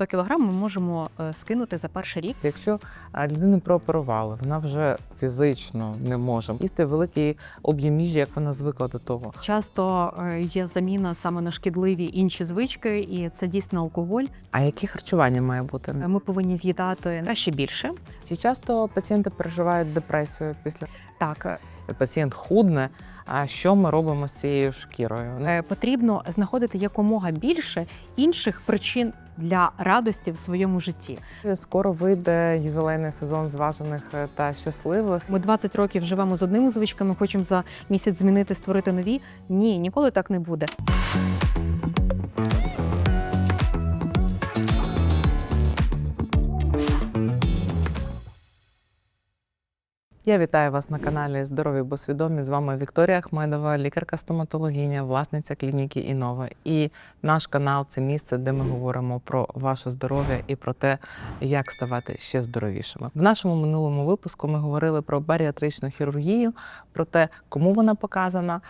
100 кг ми можемо е, скинути за перший рік. Якщо а, людину прооперували, вона вже фізично не може їсти великий об'єм їжі, як вона звикла до того. Часто е, є заміна саме на шкідливі інші звички, і це дійсно алкоголь. А яке харчування має бути? Е, Ми повинні з'їдати краще більше. Чи часто пацієнти переживають депресію після Так, пацієнт худне? А що ми робимо з цією шкірою? е, потрібно знаходити якомога більше інших причин для радості в своєму житті. Скоро вийде ювілейний сезон зважених е, та щасливих. Ми 20 років живемо з одними звичками, хочемо за місяць змінити, створити нові. Ні, ніколи так не буде. Я вітаю вас на каналі Здорові бо свідомі. З вами Вікторія Ахмедова, лікарка-стоматологиня, власниця клініки Інова. І наш канал це місце, де ми говоримо про ваше здоров'я і про те, як ставати ще здоровішими. В нашому минулому випуску ми говорили про баріатричну хірургію, про те, кому вона показана,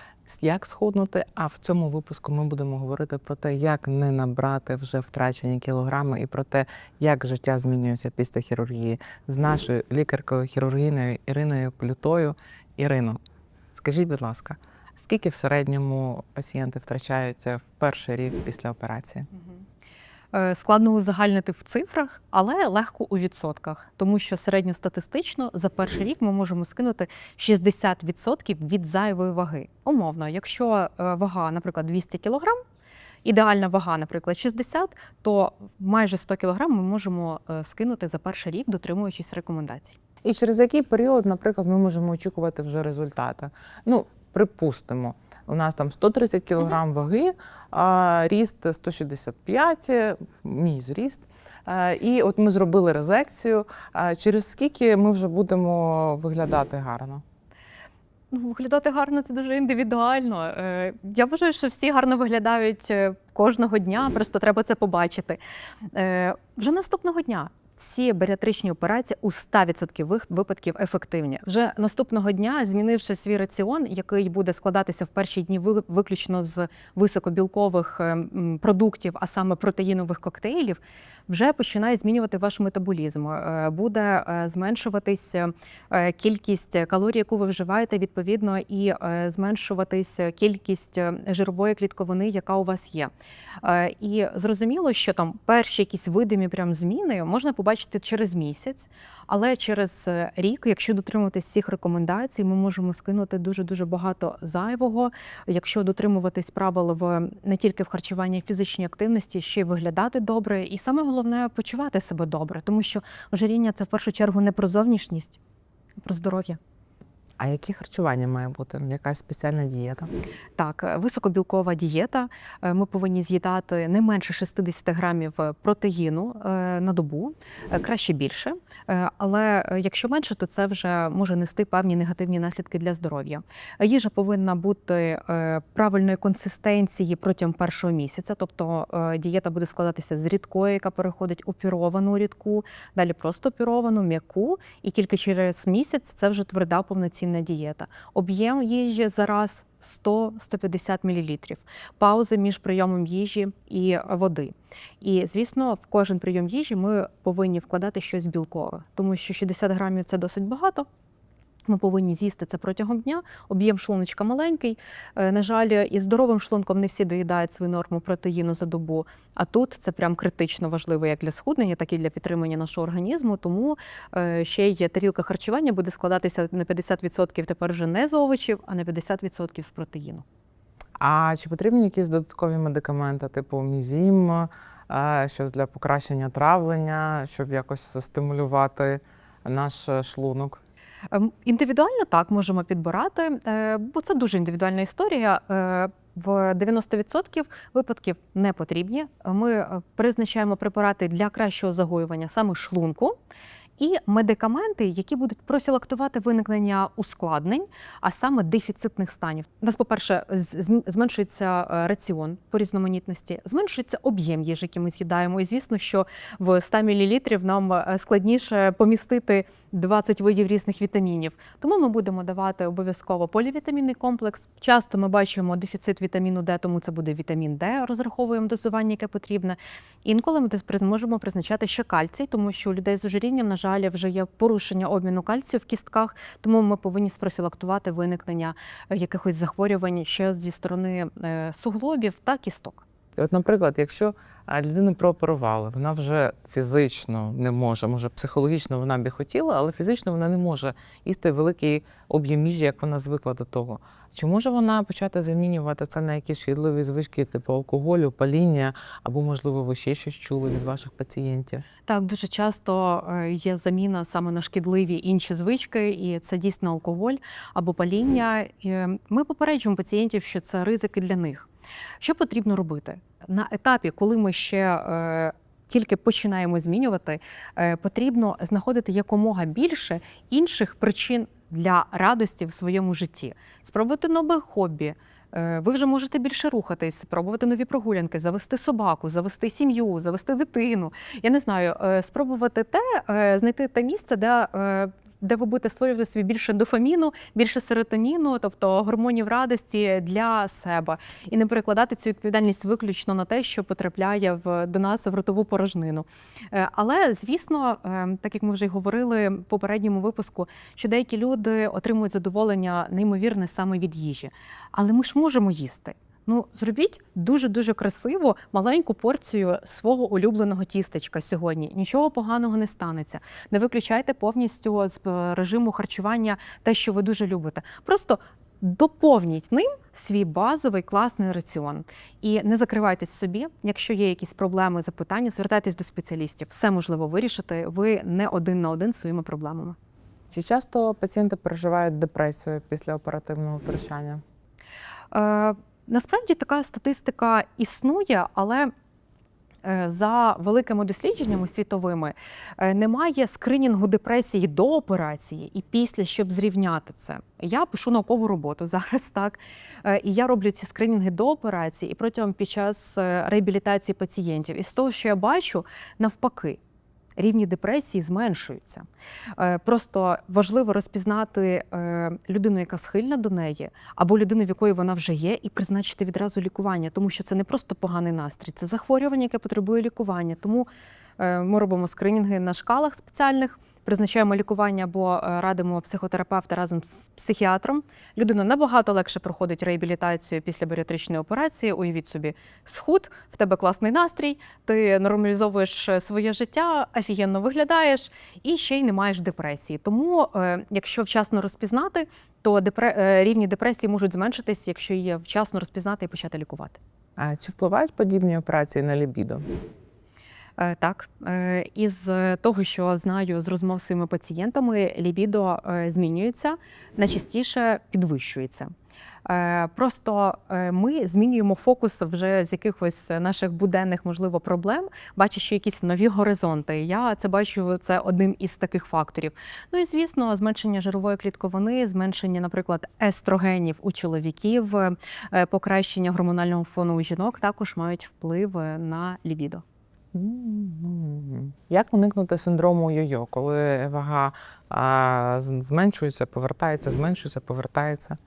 як схуднути. А в цьому випуску ми будемо говорити про те, як не набрати вже втрачені кілограми, і про те, як життя змінюється після хірургії з нашою лікаркою хірургійною Іриною Плютою. Ірино, скажіть, будь ласка, скільки в середньому пацієнти втрачаються в перший рік після операції? Е, Складно узагальнити в цифрах, але легко у відсотках, тому що середньостатистично за перший рік ми можемо скинути 60% від зайвої ваги. Умовно, якщо е, вага, наприклад, 200 кг, ідеальна вага, наприклад, 60, то майже 100 кг ми можемо е, скинути за перший рік, дотримуючись рекомендацій. І через який період, наприклад, ми можемо очікувати вже результати? Ну, припустимо, у нас там 130 кг ваги, а ріст 165, мій зріст. І от ми зробили резекцію. Через скільки ми вже будемо виглядати гарно? Ну, виглядати гарно це дуже індивідуально. Е, Я вважаю, що всі гарно виглядають е, кожного дня, просто треба це побачити. Е, Вже наступного дня. Всі баріатричні операції у 100% випадків ефективні. Вже наступного дня, змінивши свій раціон, який буде складатися в перші дні ви- виключно з високобілкових е, продуктів, а саме протеїнових коктейлів, вже починає змінювати ваш метаболізм. Е, Буде е, зменшуватись е, кількість калорій, яку ви вживаєте, відповідно, і зменшуватись кількість жирової клітковини, яка у вас є. І зрозуміло, що там перші якісь видимі прям зміни можна побачити через місяць, але через рік, якщо дотримуватись всіх рекомендацій, ми можемо скинути дуже дуже багато зайвого. Якщо дотримуватись правил в не тільки в харчуванні, а й фізичній активності, ще й виглядати добре, і саме головне почувати себе добре, тому що ожиріння це в першу чергу не про зовнішність, а про здоров'я. А яке харчування має бути? Якась спеціальна дієта? Так, е, високобілкова дієта. Е, Ми повинні з'їдати не менше 60 грамів протеїну е, на добу, краще більше. Але якщо менше, то це вже може нести певні негативні наслідки для здоров'я. Їжа повинна бути правильної консистенції протягом першого місяця, тобто дієта буде складатися з рідкої, яка переходить у пюровану рідку, далі просто пюровану, м'яку, і тільки через місяць це вже тверда повноцінна дієта. Об'єм їжі зараз 100-150 мл. Паузи між прийомом їжі і води. І, звісно, в кожен прийом їжі ми повинні вкладати щось білкове, тому що 60 грамів це досить багато. Ми повинні з'їсти це протягом дня. Об'єм шлуночка маленький. Е, На жаль, із здоровим шлунком не всі доїдають свою норму протеїну за добу. А тут це прям критично важливо як для схуднення, так і для підтримання нашого організму. Тому е, ще й тарілка харчування буде складатися на 50% тепер вже не з овочів, а на 50% з протеїну. А чи потрібні якісь додаткові медикаменти, типу мізім, е, щось для покращення травлення, щоб якось стимулювати наш шлунок? Ем, Індивідуально так можемо підбирати, е, бо це дуже індивідуальна історія. Е, В 90% випадків не потрібні. Ми е, призначаємо препарати для кращого загоювання саме шлунку. і медикаменти, які будуть профілактувати виникнення ускладнень, а саме дефіцитних станів. У нас, по-перше, з- зменшується раціон по різноманітності, зменшується об'єм їжі, який ми з'їдаємо. І звісно, що в 100 мл нам складніше помістити 20 видів різних вітамінів. Тому ми будемо давати обов'язково полівітамінний комплекс. Часто ми бачимо дефіцит вітаміну Д, тому це буде вітамін Д, розраховуємо дозування, яке потрібне. Інколи ми десь можемо призначати ще кальцій, тому що у людей з ожирінням, на жаль, вже є порушення обміну кальцію в кістках, тому ми повинні спрофілактувати виникнення е, якихось захворювань ще зі сторони е, суглобів та кісток. От, наприклад, якщо а, людину прооперували, вона вже фізично не може, може психологічно вона би хотіла, але фізично вона не може їсти великий об'єм їжі, як вона звикла до того. Чи може вона почати замінювати це на якісь шкідливі звички, типу алкоголю, паління, або, можливо, ви ще щось чули від ваших пацієнтів? Так, дуже часто е, є заміна саме на шкідливі інші звички, і це дійсно алкоголь або паління. Ми попереджуємо пацієнтів, що це ризики для них. Що потрібно робити на етапі, коли ми ще е, тільки починаємо змінювати, е, потрібно знаходити якомога більше інших причин для радості в своєму житті, спробувати нове хобі. Е, Ви вже можете більше рухатись, спробувати нові прогулянки, завести собаку, завести сім'ю, завести дитину. Я не знаю, е, спробувати те, е, знайти те місце, де. Де ви будете створювати собі більше дофаміну, більше серотоніну, тобто гормонів радості для себе, і не перекладати цю відповідальність виключно на те, що потрапляє в до нас в ротову порожнину. Е, Але звісно, е, так як ми вже й говорили в попередньому випуску, що деякі люди отримують задоволення неймовірне саме від їжі. Але ми ж можемо їсти. Ну, зробіть дуже дуже красиво маленьку порцію свого улюбленого тістечка сьогодні. Нічого поганого не станеться. Не виключайте повністю з е, режиму харчування те, що ви дуже любите. Просто доповніть ним свій базовий класний раціон. І не закривайтесь собі. Якщо є якісь проблеми, запитання, звертайтесь до спеціалістів. Все можливо вирішити. Ви не один на один з своїми проблемами. Чи часто пацієнти переживають депресію після оперативного втручання? Е, насправді така статистика існує, але е, за великими дослідженнями світовими е, немає скринінгу депресії до операції і після, щоб зрівняти це. Я пишу наукову роботу зараз, так е, і я роблю ці скринінги до операції і протягом під час реабілітації пацієнтів. І з того, що я бачу, навпаки. Рівні депресії зменшуються. Е, Просто важливо розпізнати е, людину, яка схильна до неї, або людину, в якої вона вже є, і призначити відразу лікування, тому що це не просто поганий настрій, це захворювання, яке потребує лікування. Тому е, ми робимо скринінги на шкалах спеціальних. Призначаємо лікування або е, радимо психотерапевта разом з психіатром. Людина набагато легше проходить реабілітацію після баріатричної операції. Уявіть собі, схуд, в тебе класний настрій, ти нормалізовуєш е, своє життя, офігенно виглядаєш і ще й не маєш депресії. Тому, е, якщо вчасно розпізнати, то рівні депресії можуть зменшитись, якщо її вчасно розпізнати і почати лікувати. А чи впливають подібні операції на лібідо? Е, Так, Е, із того, що знаю з розмов з своїми пацієнтами, лібідо е, змінюється, найчастіше підвищується. Просто ми змінюємо фокус вже з якихось наших буденних, можливо, проблем, бачачи якісь нові горизонти. Я це бачу це одним із таких факторів. Ну і звісно, зменшення жирової клітковини, зменшення, наприклад, естрогенів у чоловіків, покращення гормонального фону у жінок також мають вплив на лібідо. Як уникнути синдрому йо-йо, коли вага а, зменшується, повертається, зменшується, повертається?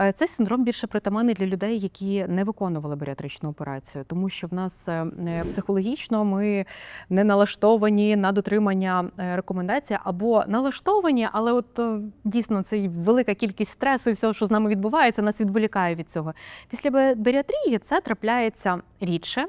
Е, Цей синдром більше притаманний для людей, які не виконували баріатричну операцію, тому що в нас е, е, психологічно ми не налаштовані на дотримання рекомендацій або налаштовані, але от дійсно це велика кількість стресу і всього, що з нами відбувається, нас відволікає від цього. Після ба- баріатрії це трапляється рідше,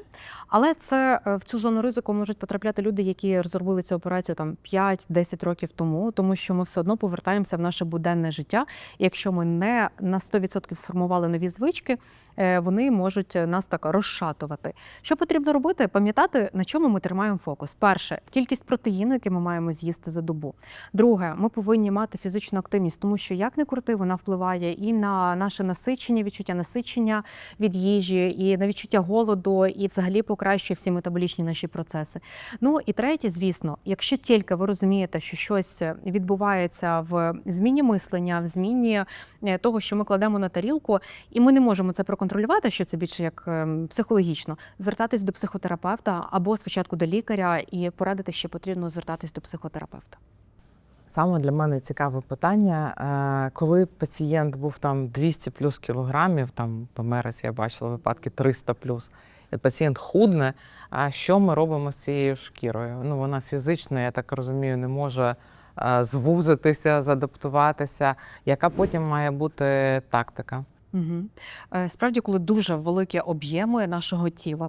але це в цю зону ризику можуть потрапляти люди, які розробили цю операцію там 5-10 років тому, тому що ми все одно повертаємося в наше буденне життя. Якщо ми не на 100% сформували нові звички, е, вони можуть нас так розшатувати. Що потрібно робити? Пам'ятати, на чому ми тримаємо фокус. Перше, кількість протеїну, який ми маємо з'їсти за добу. Друге, ми повинні мати фізичну активність, тому що як не крути, вона впливає і на наше насичення, відчуття насичення від їжі, і на відчуття голоду, і взагалі покращує всі метаболічні наші процеси. Ну і третє, звісно, якщо тільки ви розумієте, що щось відбувається в зміні мислення, в зміні е, того, що ми кладемо на тарілку, і ми не можемо це проконтролювати, що це більше як ем, психологічно, звертатись до психотерапевта або спочатку до лікаря і порадити, що потрібно звертатись до психотерапевта. Саме для мене цікаве питання. е, Коли пацієнт був там 200 плюс кілограмів, там в Америці я бачила випадки 300 плюс, і пацієнт худне. А що ми робимо з цією шкірою? Ну вона фізично, я так розумію, не може звузитися, задаптуватися. Яка потім має бути тактика? Угу. Справді, коли дуже великі об'єми нашого тіла.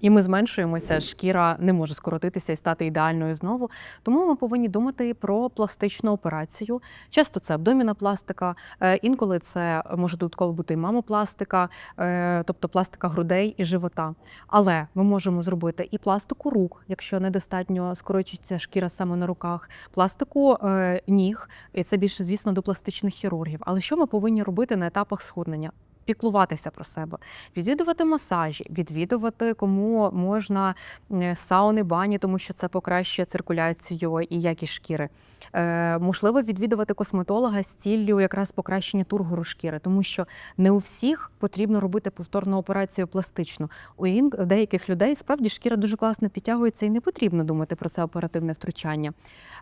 І ми зменшуємося, шкіра не може скоротитися і стати ідеальною знову. Тому ми повинні думати про пластичну операцію. Часто це абдомінопластика, е, інколи це може додатково бути і мамопластика, е, тобто пластика грудей і живота. Але ми можемо зробити і пластику рук, якщо недостатньо скорочується шкіра саме на руках, пластику е, ніг, і це більше, звісно, до пластичних хірургів. Але що ми повинні робити на етапах схуднення? Піклуватися про себе, відвідувати масажі, відвідувати кому можна сауни, бані, тому що це покращує циркуляцію і якість шкіри. Е, можливо, відвідувати косметолога з ціллю якраз покращення тургору шкіри, тому що не у всіх потрібно робити повторну операцію пластичну. У деяких людей справді шкіра дуже класно підтягується і не потрібно думати про це оперативне втручання.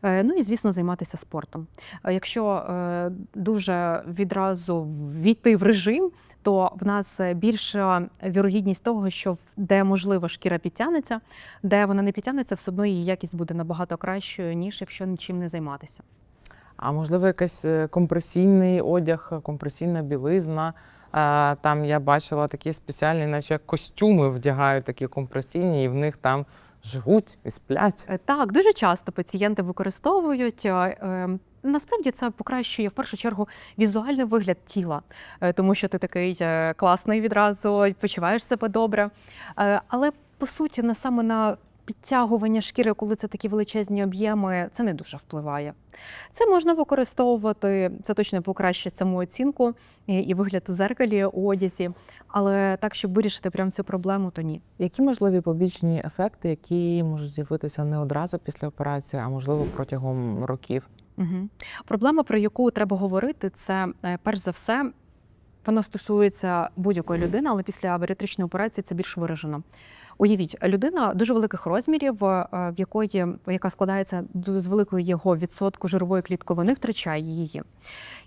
Е, ну і звісно, займатися спортом. Е, Якщо е, дуже відразу війти в режим, то в нас е, більша вірогідність того, що де можливо шкіра підтягнеться, де вона не підтягнеться, все одно її якість буде набагато кращою, ніж якщо нічим не займатися. А можливо, якийсь е, компресійний одяг, компресійна білизна. Е, Там я бачила такі спеціальні, наче як костюми вдягають такі компресійні, і в них там живуть і сплять. Е, Так, дуже часто пацієнти використовують. Насправді це покращує в першу чергу візуальний вигляд тіла, е, тому що ти такий е, класний відразу, почуваєш себе добре. Е, Але по суті, на саме на підтягування шкіри, коли це такі величезні об'єми, це не дуже впливає. Це можна використовувати, це точно покращить самооцінку і вигляд у зеркалі у одязі, але так, щоб вирішити прямо цю проблему, то ні. Які можливі побічні ефекти, які можуть з'явитися не одразу після операції, а можливо протягом років? Угу. Проблема, про яку треба говорити, це е, перш за все, вона стосується будь-якої людини, але після баріатричної операції це більш виражено. Уявіть, людина дуже великих розмірів, е, в якої яка складається з великого його відсотку жирової клітковини, втрачає її.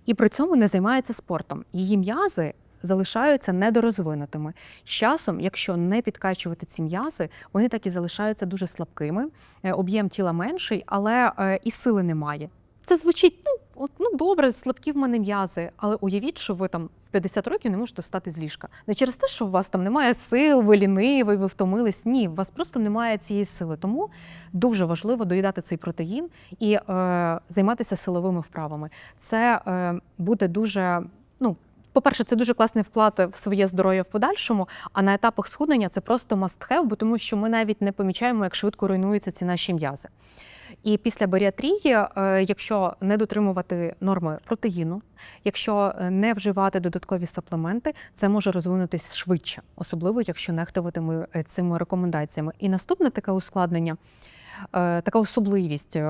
І при цьому не займається спортом. Її м'язи залишаються недорозвинутими. З часом, якщо не підкачувати ці м'язи, вони так і залишаються дуже слабкими. е, Об'єм тіла менший, але і сили немає. Це звучить ну, от, ну добре, слабкі в мене м'язи, але уявіть, що ви там в 50 років не можете встати з ліжка. Не через те, що у вас там немає сил, ви лінивий, ви втомились. Ні, у вас просто немає цієї сили. Тому дуже важливо доїдати цей протеїн і е, займатися силовими вправами. Це е, буде дуже. Ну, по-перше, це дуже класний вклад в своє здоров'я в подальшому. А на етапах схуднення це просто must have, бо тому що ми навіть не помічаємо, як швидко руйнуються ці наші м'язи. І після баріатрії, е, якщо не дотримувати норми протеїну, якщо е, не вживати додаткові саплементи, це може розвинутись швидше, особливо якщо нехтуватиме цими рекомендаціями. І наступне таке ускладнення. Е, Така особливість Е,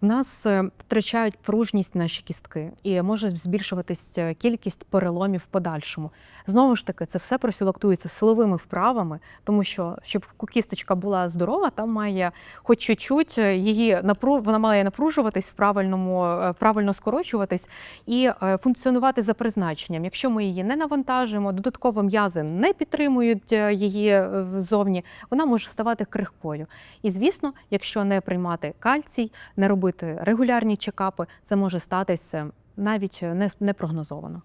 в нас е, втрачають пружність наші кістки, і може збільшуватись е, кількість переломів в подальшому. Знову ж таки, це все профілактується силовими вправами, тому що щоб кісточка була здорова, там має хоч чуть-чуть е, її напру... вона має напружуватись в правильному, е, правильно скорочуватись і е, функціонувати за призначенням. Якщо ми її не навантажуємо, додатково м'язи не підтримують е, її е, ззовні, вона може ставати крихкою. І звісно, якщо не приймати кальцій, не робити регулярні чекапи, це може статися навіть е, не, не прогнозовано.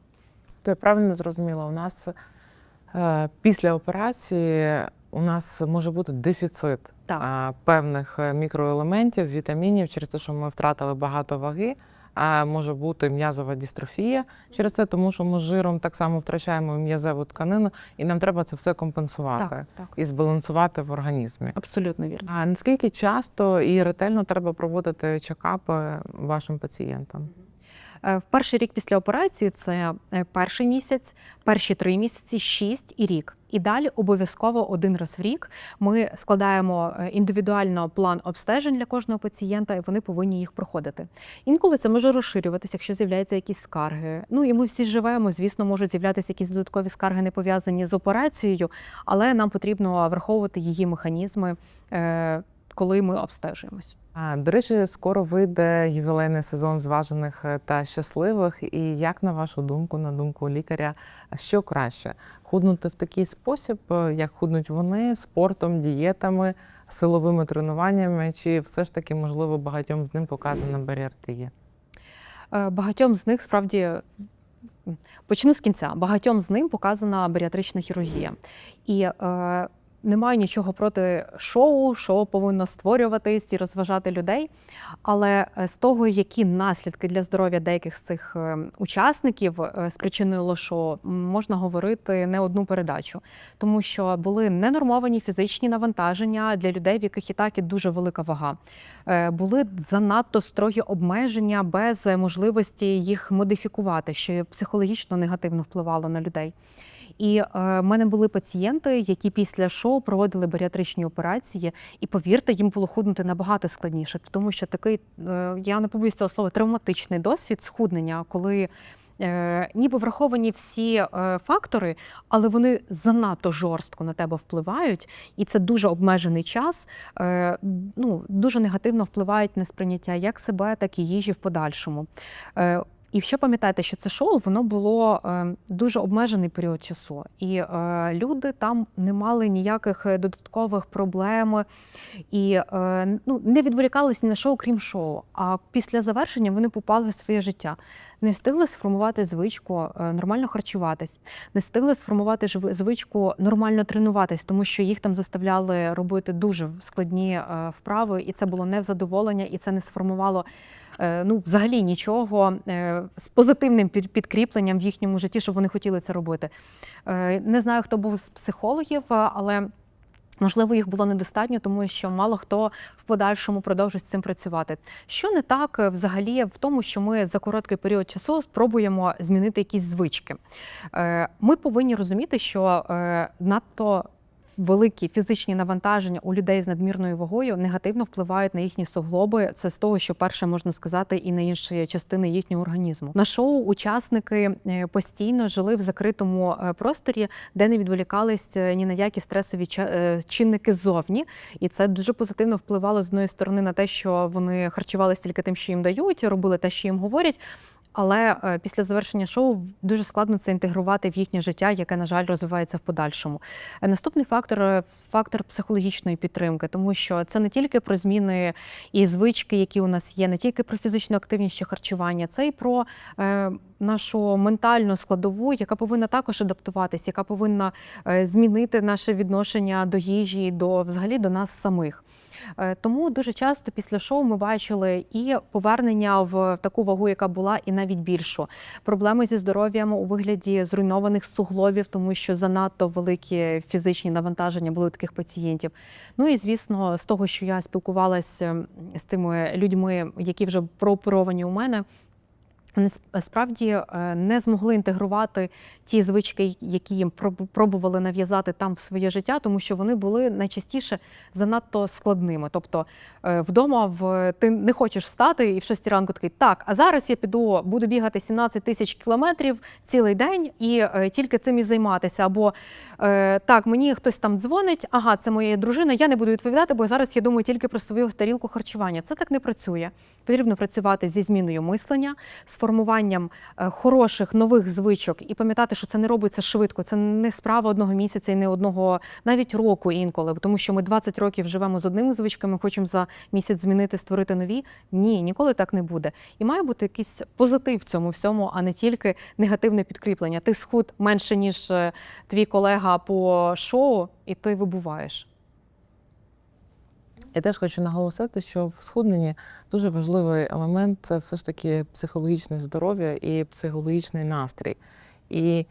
То я правильно зрозуміла, у нас е, після операції у нас може бути дефіцит Так. певних е, мікроелементів, вітамінів через те, що ми втратили багато ваги. А може бути м'язова дістрофія через це, тому що ми жиром так само втрачаємо м'язеву тканину, і нам треба це все компенсувати Так, так. і збалансувати в організмі. Абсолютно вірно. А наскільки часто і ретельно треба проводити чекапи вашим пацієнтам? Е, В перший рік після операції це е, перший місяць, перші три місяці, шість і рік. І далі обов'язково один раз в рік ми складаємо е, індивідуально план обстежень для кожного пацієнта, і вони повинні їх проходити. Інколи це може розширюватися, якщо з'являються якісь скарги. Ну і ми всі живемо. Звісно, можуть з'являтися якісь додаткові скарги, не пов'язані з операцією, але нам потрібно враховувати її механізми, е, коли ми обстежуємось. До речі, скоро вийде ювілейний сезон зважених е, та щасливих. І як на вашу думку, на думку лікаря, що краще худнути в такий спосіб, е, як худнуть вони спортом, дієтами, силовими тренуваннями, чи все ж таки можливо багатьом з ним показана баріартія? Е, Багатьом з них справді почну з кінця. Багатьом з ним показана баріатрична хірургія. І е, немає нічого проти шоу, шоу повинно створюватись і розважати людей. Але е, з того, які наслідки для здоров'я деяких з цих е, учасників е, спричинило шоу, можна говорити не одну передачу, тому що були ненормовані фізичні навантаження для людей, в яких і так і дуже велика вага. Були занадто строгі обмеження без можливості їх модифікувати, що психологічно негативно впливало на людей. І е, в мене були пацієнти, які після шоу проводили баріатричні операції, і повірте, їм було худнути набагато складніше, тому що такий, е, я не побоюсь цього слова, травматичний досвід схуднення, коли е, ніби враховані всі фактори, але вони занадто жорстко на тебе впливають, і це дуже обмежений час. Ну, дуже негативно впливають на сприйняття як себе, так і їжі в подальшому. І ще пам'ятайте, що це шоу воно було е, дуже обмежений період часу, і е, люди там не мали ніяких е, додаткових проблем і ну, не відволікалися ні на шоу, крім шоу. А після завершення вони попали в своє життя. Не встигли сформувати звичку нормально харчуватись, не встигли сформувати звичку нормально тренуватись, тому що їх там заставляли робити дуже складні вправи, і це було не задоволення, і це не сформувало ну, взагалі нічого е, з позитивним підкріпленням в їхньому житті, щоб вони хотіли це робити. Е, Не знаю, хто був з психологів, е, але. Можливо, їх було недостатньо, тому що мало хто в подальшому продовжить з цим працювати. Що не так е, взагалі в тому, що ми за короткий період часу спробуємо змінити якісь звички. Е, Ми повинні розуміти, що е, надто великі фізичні навантаження у людей з надмірною вагою негативно впливають на їхні суглоби. Це з того, що перше можна сказати, і на інші частини їхнього організму. На шоу учасники е, постійно жили в закритому е, просторі, де не відволікались е, ні на які стресові чинники ззовні. І це дуже позитивно впливало з одної сторони на те, що вони харчувалися тільки тим, що їм дають, робили те, що їм говорять. Але е, після завершення шоу дуже складно це інтегрувати в їхнє життя, яке, на жаль, розвивається в подальшому. Е, Наступний фактор е, фактор психологічної підтримки, тому що це не тільки про зміни і звички, які у нас є, не тільки про фізичну активність чи харчування, це і про нашу ментальну складову, яка повинна також адаптуватись, яка повинна змінити наше відношення до їжі, до взагалі до нас самих. Е, Тому дуже часто після шоу ми бачили і повернення в таку вагу, яка була, і навіть більшу. Проблеми зі здоров'ям у вигляді зруйнованих суглобів, тому що занадто великі фізичні навантаження були у таких пацієнтів. Ну і звісно, з того, що я спілкувалася з цими людьми, які вже прооперовані у мене. Вони справді е, не змогли інтегрувати ті звички, які їм пробували нав'язати там в своє життя, тому що вони були найчастіше занадто складними. Тобто е, вдома в ти не хочеш встати і в 6 ранку такий так. А зараз я піду, буду бігати 17 тисяч кілометрів цілий день і е, тільки цим і займатися. Або так, мені хтось там дзвонить, ага, це моя дружина. Я не буду відповідати, бо зараз я думаю тільки про свою тарілку харчування. Це так не працює. Потрібно працювати зі зміною мислення, формуванням е, хороших нових звичок і пам'ятати, що це не робиться швидко. Це не справа одного місяця і не одного навіть року інколи, тому що ми 20 років живемо з одними звичками, хочемо за місяць змінити, створити нові. Ні, ніколи так не буде. І має бути якийсь позитив в цьому всьому, а не тільки негативне підкріплення. Ти схуд менше ніж е, твій колега по шоу, і ти вибуваєш. Я теж хочу наголосити, що в схудненні дуже важливий елемент це все ж таки психологічне здоров'я і психологічний настрій. І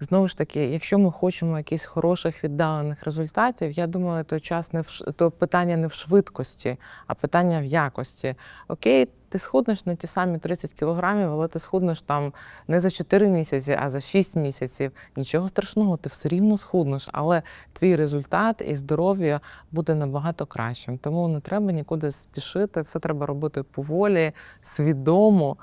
знову ж таки, якщо ми хочемо якихось хороших віддалених результатів, я думаю, то час не в то питання не в швидкості, а питання в якості. Окей, ти схуднеш на ті самі 30 кілограмів, але ти схуднеш там не за 4 місяці, а за 6 місяців. Нічого страшного, ти все рівно схуднеш, але твій результат і здоров'я буде набагато кращим. Тому не треба нікуди спішити, все треба робити поволі, свідомо,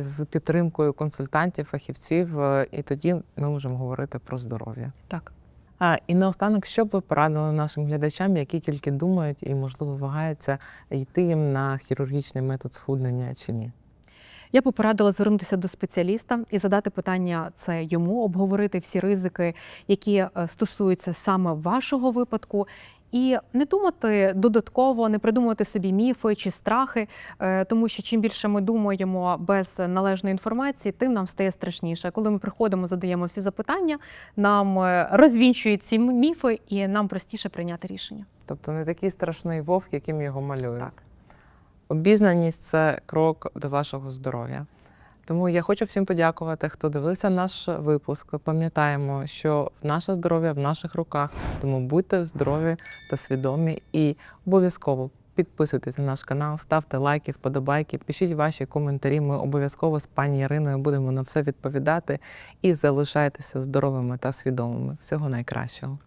з підтримкою консультантів, фахівців, е, і тоді ми можемо говорити про здоров'я. Так. А, і наостанок, що б ви порадили нашим глядачам, які тільки думають і, можливо, вагаються йти їм на хірургічний метод схуднення чи ні? Я б порадила звернутися до спеціаліста і задати питання це йому, обговорити всі ризики, які е, стосуються саме вашого випадку. І не думати додатково, не придумувати собі міфи чи страхи, е, тому що чим більше ми думаємо без належної інформації, тим нам стає страшніше. Коли ми приходимо, задаємо всі запитання, нам е, розвінчують ці міфи, і нам простіше прийняти рішення. Тобто не такий страшний вовк, яким його малюють. Так. Обізнаність це крок до вашого здоров'я. Тому я хочу всім подякувати, хто дивився наш випуск. Пам'ятаємо, що наше здоров'я в наших руках, тому будьте здорові та свідомі і обов'язково підписуйтесь на наш канал, ставте лайки, вподобайки, пишіть ваші коментарі. Ми обов'язково з пані Іриною будемо на все відповідати і залишайтеся здоровими та свідомими. Всього найкращого.